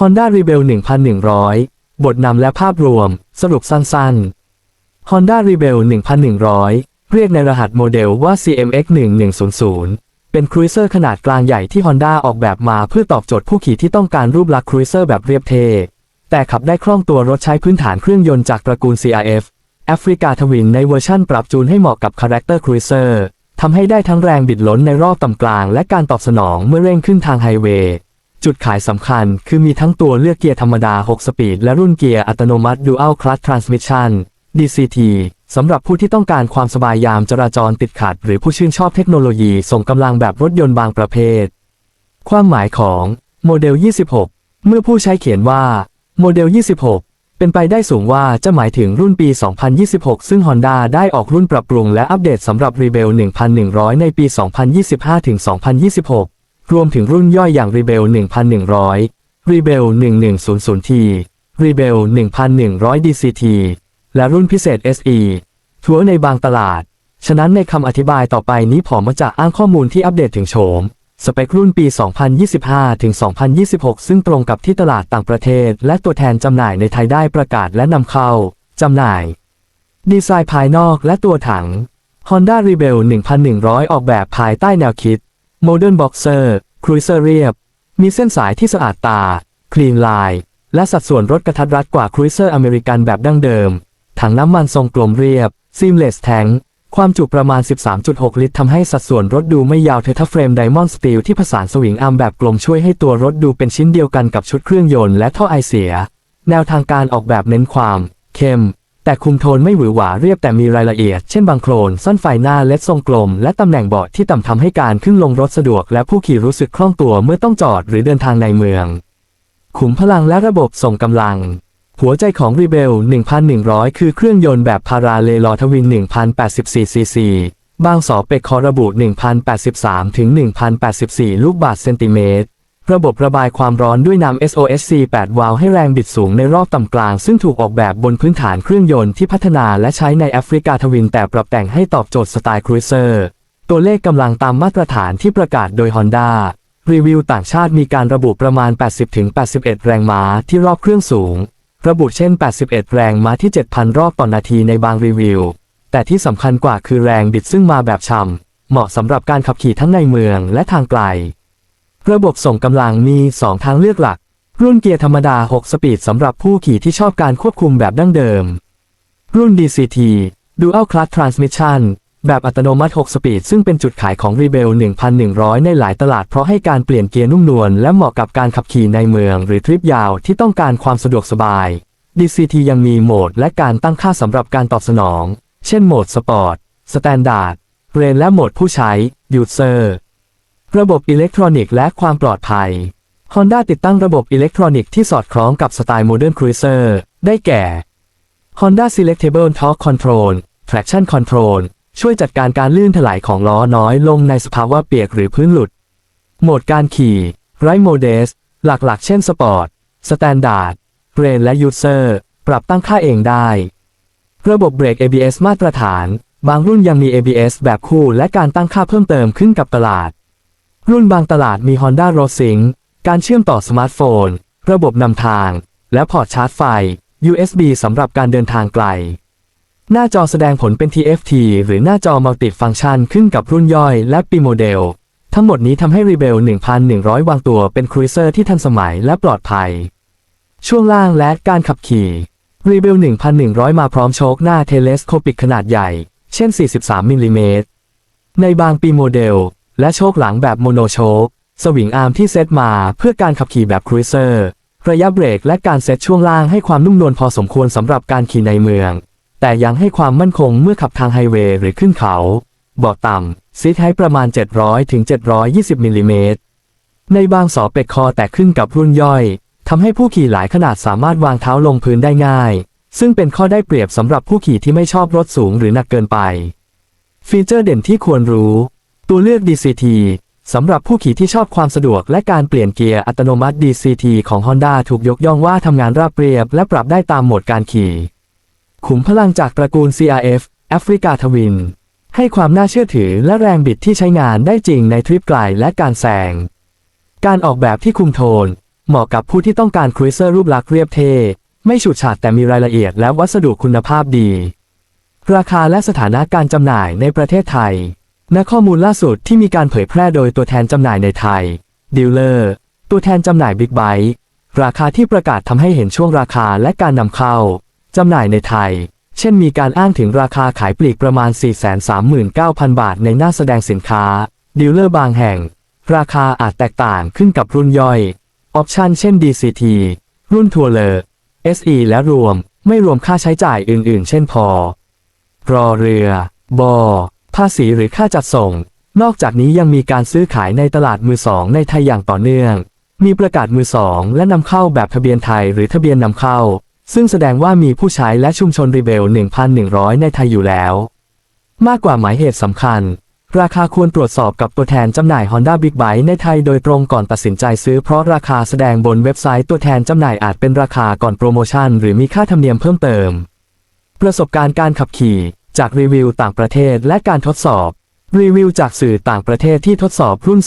Honda Rebel 1100 บทนำและภาพรวม สรุปสั้นๆ Honda Rebel 1100 เรียกในรหัสโมเดลว่า CMX 1100 เป็นครูเซอร์ขนาดกลางใหญ่ที่ Honda ออกแบบมาเพื่อตอบโจทย์ผู้ขี่ที่ต้องการรูปลักษณ์ครูเซอร์แบบเรียบเท่ แต่ขับได้คล่องตัวรถใช้พื้นฐานเครื่องยนต์จากตระกูล CRF แอฟริกาทวินในเวอร์ชั่นปรับจูนให้เหมาะกับคาแรคเตอร์ครูเซอร์ทำให้ได้ทั้งแรงบิดล้นในรอบต่ำกลางและการตอบสนองเมื่อเร่งขึ้นทางไฮเวย์ จุดขายสำคัญคือมีทั้งตัวเลือกเกียร์ธรรมดา 6 สปีด และรุ่นเกียร์อัตโนมัติ Dual Clutch Transmission DCT สำหรับผู้ที่ต้องการความสบายยามจราจรติดขัด หรือผู้ชื่นชอบเทคโนโลยีส่งกำลังแบบรถยนต์บางประเภท ความหมายของโมเดล 26 เมื่อผู้ใช้เขียนว่าโมเดล 26 เป็นไปได้สูงว่าจะหมายถึงรุ่นปี 2026 ซึ่ง Honda ได้ออกรุ่นปรับปรุงและอัปเดตสำหรับ Rebel 1100 ในปี 2025-2026 รวมถึงรุ่นย่อยอย่าง Rebel 1100 Rebel 1100T Rebel 1100 DCT และรุ่นพิเศษ SE ทัวในบางตลาด ฉะนั้นในคำอธิบายต่อไปนี้ผมมาจากอ้างข้อมูลที่อัปเดตถึงโฉม สเปครุ่นปี 2025 ถึง 2026 ซึ่งตรงกับที่ตลาดต่างประเทศ และตัวแทนจำหน่ายในไทยได้ประกาศและนำเข้าจำหน่าย ดีไซน์ภายนอกและตัวถัง Honda Rebel 1100 ออกแบบภายใต้แนวคิด Modern Boxer Cruiser เซอร์เรียบ มีเส้นสายที่สะอาดตา Clean Line และสัดส่วนรถกระทัดรัดกว่า Cruiser อเมริกันแบบดั้งเดิม ถังน้ำมันทรงกลมเรียบ Seamless Tank ความจุประมาณ 13.6 ลิตรทำให้สัดส่วนรถดูไม่ยาวเทอร์เฟรมไดมอนด์สตีลที่ผสานสวิงอาร์มแบบกลมช่วยให้ตัวรถดูเป็นชิ้นเดียวกันกับชุดเครื่องยนต์และท่อไอเสีย แนวทางการออกแบบเน้นความ เข้ม แต่คุมโทนไม่หวือหวาเรียบแต่มีรายละเอียด เช่นบางโครนสั้นไฟหน้าเล็ดทรงกลม และตำแหน่งเบาะที่ต่ำทำให้การขึ้นลงรถสะดวก และผู้ขี่รู้สึกคล่องตัวเมื่อต้องจอดหรือเดินทางในเมือง ขุมพลังและระบบส่งกำลัง หัวใจของ Rebel 1,100 คือเครื่องยนต์แบบพาราเลลอทวิน 1,084 ซีซี บางสอเปกคอระบุ 1,083 ถึง 1,084 ลูกบาศก์เซนติเมตร ระบบระบายความร้อนด้วยน้ำ SOSC 8 วาล์วให้แรงบิดสูงในรอบต่ำกลาง ซึ่งถูกออกแบบบนพื้นฐานเครื่องยนต์ที่พัฒนาและใช้ในแอฟริกาทวินแต่ปรับแต่งให้ตอบโจทย์สไตล์ครูเซอร์ ตัวเลขกำลังตามมาตรฐานที่ประกาศโดย Honda รีวิวต่างชาติมีการระบุประมาณ 80-81 แรงม้าที่รอบเครื่องสูง ระบุเช่น 81 แรงม้าที่ 7,000 รอบต่อนนาทีในบางรีวิว แต่ที่สำคัญกว่าคือแรงบิดซึ่งมาแบบช่ำเหมาะสำหรับการขับขี่ทั้งในเมืองและทางไกล ระบบส่งกำลังมี 2 ทางเลือกหลัก รุ่นเกียร์ธรรมดา 6 สปีดสำหรับผู้ขี่ที่ชอบการควบคุมแบบดั้งเดิม รุ่น DCT Dual Clutch Transmission แบบอัตโนมัติ 6 สปีด ซึ่งเป็นจุดขายของ Rebel 1,100 ในหลายตลาดเพราะให้การเปลี่ยนเกียร์นุ่มนวลและเหมาะกับการขับขี่ในเมืองหรือทริปยาวที่ต้องการความสะดวกสบาย DCT ยังมีโหมดและการตั้งค่าสำหรับการตอบสนอง เช่นโหมดสปอร์ต สแตนดาร์ด เรนและโหมดผู้ใช้ User ร ระบบอิเล็กทรอนิกส์และความปลอดภัย Honda ติดตั้งระบบอิเล็กทรอนิกส์ที่สอดคล้องกับสไตล์ Modern Cruiser ได้แก่ Honda Selectable Torque Control Traction Control ช่วยจัดการการลื่นถลายของล้อน้อยลงในสภาวะเปียกหรือพื้นหลุด โหมดการขี่ไรโมเดสหลักๆ เช่นสปอร์ตสแตนดาร์ดเรนและยูเซอร์ปรับตั้งค่าเองได้ ระบบเบรก ABS มาตรฐาน บางรุ่นยังมี ABS แบบคู่และการตั้งค่าเพิ่มเติมขึ้นกับตลาด รุ่นบางตลาดมี Honda r o Sync การเชื่อมต่อสมาร์ทโฟน ระบบนำทาง และพอร์ตชาร์จไฟ USB สำหรับการเดินทางไกล หน้าจอแสดงผลเป็น TFT หรือหน้าจอมัลติฟังก์ชันขึ้นกับรุ่นย่อยและปีโมเดล ทั้งหมดนี้ทำให้ Rebel 1,100 วางตัวเป็นครูเซอร์ที่ทันสมัยและปลอดภัย ช่วงล่างและการขับขี่ Rebel 1,100 มาพร้อมโชคหน้าเทเลสโคปิกขนาดใหญ่ เช่น 43 มิลลิเมตร ในบางปีโมเดล และโชคหลังแบบโมโนโชคสวิงอาร์มที่เซตมาเพื่อการขับขี่แบบครูเซอร์ระยะเบรกและการเซตช่วงล่างให้ความนุ่มนวลพอสมควรสำหรับการขี่ในเมือง แต่ยังให้ความมั่นคงเมื่อขับทางไฮเวย์หรือขึ้นเขาเบาะต่ำซีทให้ประมาณ 700ถึง720มิลลิเมตรในบางสอเป็กคอแตกขึ้นกับรุ่นย่อยทำให้ผู้ขี่หลายขนาดสามารถวางเท้าลงพื้นได้ง่าย ซึ่งเป็นข้อได้เปรียบสำหรับผู้ขี่ที่ไม่ชอบรถสูงหรือหนักเกินไป ฟีเจอร์เด่นที่ควรรู้ ตัวเลือก DCT สำหรับผู้ขี่ที่ชอบความสะดวกและการเปลี่ยนเกียร์อัตโนมัติ DCT ของ Honda ถูกยกย่องว่าทำงานราบเรียบและปรับได้ตามโหมดการขี่ ขุมพลังจากตระกูล CRF แอฟริกาทวิน ให้ความน่าเชื่อถือและแรงบิดที่ใช้งานได้จริงในทริปไกลและการแซง การออกแบบที่คุมโทน เหมาะกับผู้ที่ต้องการครูเซอร์รูปลักษ์เรียบเท่ไม่ฉูดฉาดแต่มีรายละเอียดและวัสดุคุณภาพดี ราคาและสถานะการจำหน่ายในประเทศไทย ณข้อมูลล่าสุดที่มีการเผยแพร่โดยตัวแทนจำหน่ายในไทยดีลเลอร์ตัวแทนจำหน่ายบิ๊กไบค์ราคาที่ประกาศทำให้เห็นช่วงราคาและการนำเข้าจำหน่ายในไทย เช่นมีการอ้างถึงราคาขายปลีกประมาณ 439,000 บาทในหน้าแสดงสินค้า ดีลเลอร์บางแห่ง ราคาอาจแตกต่างขึ้นกับรุ่นย่อย ออปชันเช่น DCT รุ่นทัวร์เลอร์ SE และรวม ไม่รวมค่าใช้จ่ายอื่น ๆ เช่นพอรอเรือ บอ ภาษีหรือค่าจัดส่ง นอกจากนี้ยังมีการซื้อขายในตลาดมือสองในไทยอย่างต่อเนื่อง มีประกาศมือสองและนำเข้าแบบทะเบียนไทยหรือทะเบียนนำเข้า ซึ่งแสดงว่ามีผู้ใช้และชุมชนรีเบล 1,100 ในไทยอยู่แล้ว มากกว่าหมายเหตุสำคัญ ราคาควรตรวจสอบกับตัวแทนจำหน่าย Honda Big Bike ในไทยโดยตรงก่อนตัดสินใจซื้อเพราะราคาแสดงบนเว็บไซต์ตัวแทนจำหน่ายอาจเป็นราคาก่อนโปรโมชั่นหรือมีค่าธรรมเนียมเพิ่มเติม ประสบการณ์การขับขี่ จากรีวิวต่างประเทศและการทดสอบ รีวิวจากสื่อต่างประเทศที่ทดสอบรุ่น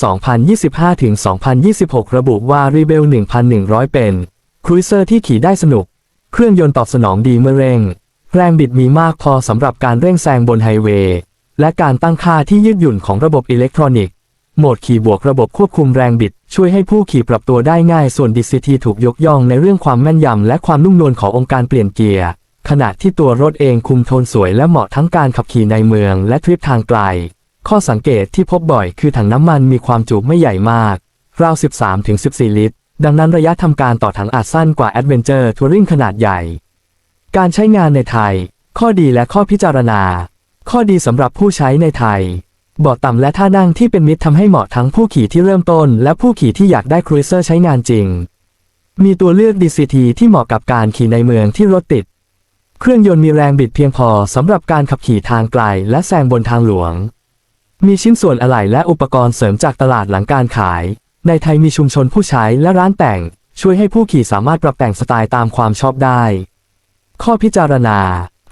2025-2026 ระบุว่า Rebel 1,100 เป็น ครูเซอร์ที่ขี่ได้สนุก เครื่องยนต์ตอบสนองดีเมื่อเร่ง แรงบิดมีมากพอสำหรับการเร่งแซงบนไฮเวย์ และการตั้งค่าที่ยืดหยุ่นของระบบอิเล็กทรอนิกส์ โหมดขี่บวกระบบควบคุมแรงบิด ช่วยให้ผู้ขี่ปรับตัวได้ง่ายส่วน DCT ถูกยกย่องในเรื่องความแม่นยำและความนุ่มนวลขององค์การเปลี่ยนเกียร์ ขณะที่ตัวรถเองคุมโทนสวยและเหมาะทั้งการขับขี่ในเมืองและทริปทางไกล ข้อสังเกตที่พบบ่อยคือถังน้ำมันมีความจุไม่ใหญ่มาก ราว 13-14 ลิตร ดังนั้นระยะทำการต่อถังอาจสั้นกว่า Adventure Touring ขนาดใหญ่ การใช้งานในไทย ข้อดีและข้อพิจารณา ข้อดีสำหรับผู้ใช้ในไทยเบาะต่ำและท่านั่งที่เป็นมิตรทำให้เหมาะทั้งผู้ขี่ที่เริ่มต้น และผู้ขี่ที่อยากได้ครูเซอร์ใช้งานจริง มีตัวเลือก DCT ที่เหมาะกับการขี่ในเมืองที่รถติด เครื่องยนต์มีแรงบิดเพียงพอสำหรับการขับขี่ทางไกลและแซงบนทางหลวง มีชิ้นส่วนอะไหล่และอุปกรณ์เสริมจากตลาดหลังการขาย ในไทยมีชุมชนผู้ใช้และร้านแต่ง ช่วยให้ผู้ขี่สามารถปรับแต่งสไตล์ตามความชอบได้ ข้อพิจารณา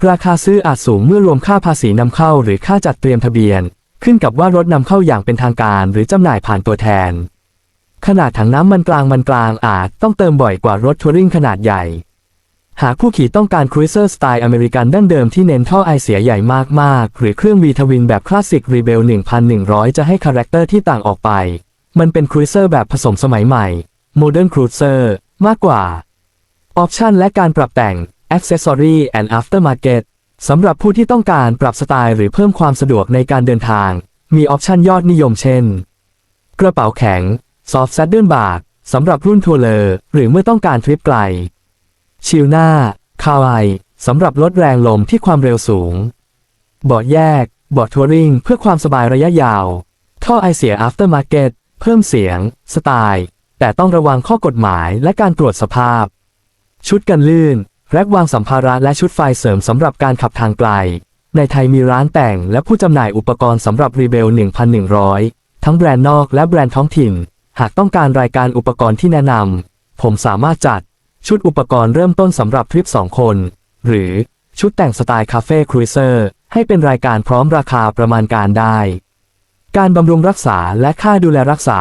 ราคาซื้ออาจสูงเมื่อรวมค่าภาษีนำเข้าหรือค่าจัดเตรียมทะเบียน ขึ้นกับว่ารถนำเข้าอย่างเป็นทางการหรือจำหน่ายผ่านตัวแทน ขนาดถังน้ำมันกลางมันกลางอาจต้องเติมบ่อยกว่ารถทัวริงขนาดใหญ่ หากผู้ขี่ต้องการครูเซอร์สไตล์อเมริกันดั้งเดิมที่เน้นท่อไอเสียใหญ่มากๆ หรือเครื่อง V ทวินแบบคลาสสิกรีเบล1,100 จะให้คาแรคเตอร์ที่ต่างออกไป มันเป็นครูเซอร์แบบผสมสมัยใหม่ Modern Cruiser มากกว่าออปชันและการปรับแต่ง Accessory and Aftermarket สำหรับผู้ที่ต้องการปรับสไตล์หรือเพิ่มความสะดวกในการเดินทาง มีออปชันยอดนิยมเช่น กระเป๋าแข็ง Soft Saddle Bag สำหรับรุ่นทัวร์เลอร์หรือเมื่อต้องการทริปไกล ชิลหน้า คาวไอสำหรับลดแรงลมที่ความเร็วสูงเบาะแยกเบาะทัวริงเพื่อความสบายระยะยาว ท่อไอเสีย Aftermarket เพิ่มเสียง สไตล์ แต่ต้องระวังข้อกฎหมายและการตรวจสภาพ ชุดกันลื่น แร็กวางสัมภาระและชุดไฟเสริมสำหรับการขับทางไกล ในไทยมีร้านแต่งและผู้จำหน่ายอุปกรณ์สำหรับรีเบล 1,100 ทั้งแบรนด์นอกและแบรนด์ท้องถิ่น หากต้องการรายการอุปกรณ์ที่แนะนำผมสามารถจัด ชุดอุปกรณ์เริ่มต้นสำหรับทริป 2 คน หรือชุดแต่งสไตล์คาเฟ่ครูเซอร์ให้เป็นรายการพร้อมราคาประมาณการได้ การบำรุงรักษาและค่าดูแลรักษา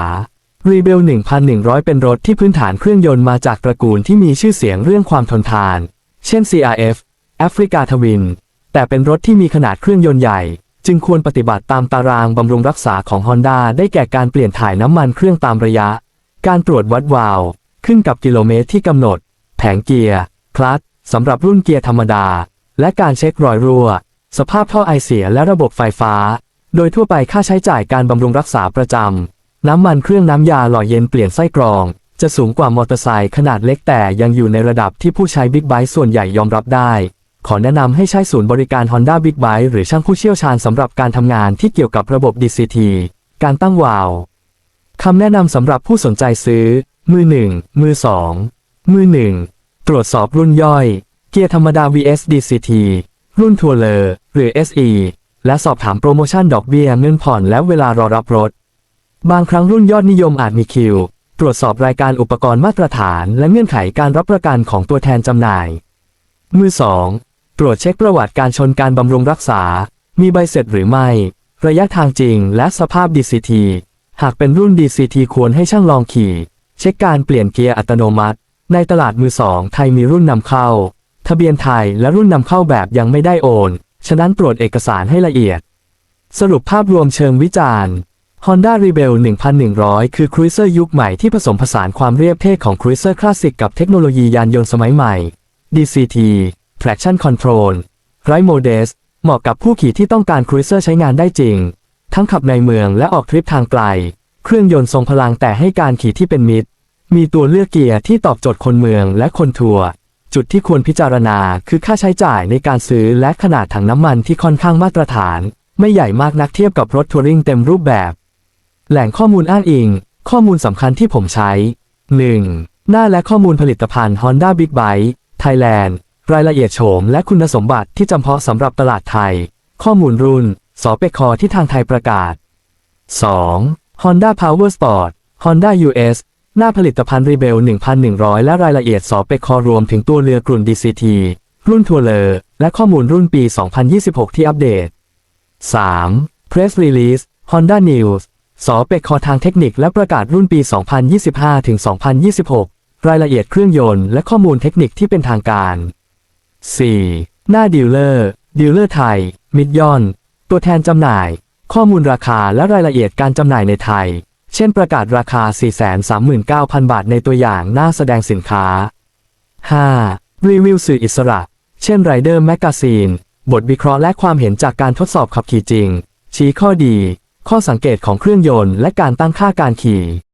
รีเบล1,100 เป็นรถที่พื้นฐานเครื่องยนต์มาจากตระกูลที่มีชื่อเสียงเรื่องความทนทาน เช่น CRF แอฟริกาทวิน แต่เป็นรถที่มีขนาดเครื่องยนต์ใหญ่ จึงควรปฏิบัติตามตารางบำรุงรักษาของ Honda ได้แก่การเปลี่ยนถ่ายน้ำมันเครื่องตามระยะ การตรวจวัดวาล์วขึ้นกับกิโลเมตรที่กำหนด แผงเกียร์ คลัตช์สำหรับรุ่นเกียร์ธรรมดา และการเช็ครอยรั่ว สภาพท่อไอเสียและระบบไฟฟ้า โดยทั่วไปค่าใช้จ่ายการบำรุงรักษาประจำ น้ำมันเครื่องน้ำยาหล่อเย็นเปลี่ยนไส้กรอง จะสูงกว่ามอเตอร์ไซค์ขนาดเล็กแต่ยังอยู่ในระดับที่ผู้ใช้บิ๊กไบค์ส่วนใหญ่ยอมรับได้ ขอแนะนำให้ใช้ศูนย์บริการ Honda Big Bike หรือช่างผู้เชี่ยวชาญสำหรับการทำงานที่เกี่ยวกับระบบ DCT การตั้งวาล์วคำแนะนำสำหรับผู้สนใจซื้อ มือหนึ่งมือสอง มือหนึ่งตรวจสอบรุ่นย่อย เกียร์ธรรมดา vs DCT รุ่นทัวร์เลอร์หรือ SE และสอบถามโปรโมชั่นดอกเบี้ยเงินผ่อนและเวลารอรับรถ บางครั้งรุ่นยอดนิยมอาจมีคิว ตรวจสอบรายการอุปกรณ์มาตรฐาน และเงื่อนไขการรับประกันของตัวแทนจำหน่าย มือ 2. ตรวจเช็คประวัติการชนการบำรุงรักษา มีใบเสร็จหรือไม่ ระยะทางจริงและสภาพ DCT หากเป็นรุ่น DCT ควรให้ช่างลองขี่ เช็คการเปลี่ยนเกียร์อัตโนมัติ ในตลาดมือสองไทยมีรุ่นนำเข้า ทะเบียนไทยและรุ่นนำเข้าแบบยังไม่ได้โอน ฉะนั้นตรวจเอกสารให้ละเอียด สรุปภาพรวมเชิงวิจารณ์ Honda Rebel 1100 คือครูเซอร์ยุคใหม่ที่ผสมผสานความเรียบเท่ของครูเซอร์คลาสสิกกับเทคโนโลยียานยนต์สมัยใหม่ DCT Traction Control ไร้โมเดสเหมาะกับผู้ขี่ที่ต้องการครูเซอร์ใช้งานได้จริง ทั้งขับในเมืองและออกทริปทางไกล เครื่องยนต์ทรงพลังแต่ให้การขี่ที่เป็นมิตร มีตัวเลือกเกียร์ที่ตอบโจทย์คนเมืองและคนทัวร์จุดที่ควรพิจารณาคือค่าใช้จ่ายในการซื้อและขนาดถังน้ำมันที่ค่อนข้างมาตรฐาน ไม่ใหญ่มากนักเทียบกับรถทัวริงเต็มรูปแบบ แหล่งข้อมูลอ้างอิง ข้อมูลสำคัญที่ผมใช้ 1. หน้าและข้อมูลผลิตภัณฑ์ Honda Big Bike Thailand รายละเอียดโฉมและคุณสมบัติที่จำเพาะสำหรับตลาดไทย ข้อมูลรุ่น สเปคคอที่ทางไทยประกาศ 2. Honda Power Sport Honda US หน้าผลิตภัณฑ์ Rebel 1100 และรายละเอียดสเปคคอรวมถึงตัวเรือกลุ่น DCT รุ่นทัวเลอร์และข้อมูลรุ่นปี 2026 ที่อัปเดต 3. Press Release Honda News สอเปกคอทางเทคนิคและประกาศรุ่นปี 2025 ถึง 2026 รายละเอียดเครื่องยนต์และข้อมูลเทคนิคที่เป็นทางการ 4. หน้าดีลเลอร์ ดีลเลอร์ไทย มิดยอน ตัวแทนจำหน่าย ข้อมูลราคาและรายละเอียดการจำหน่ายในไทย เช่นประกาศราคา 439,000 บาทในตัวอย่างหน้าแสดงสินค้า 5. รีวิวสื่ออิสระ เช่น Rider Magazine บทวิเคราะห์และความเห็นจากการทดสอบขับขี่จริง ชี้ข้อดี ข้อสังเกตของเครื่องยนต์และการตั้งค่าการขี่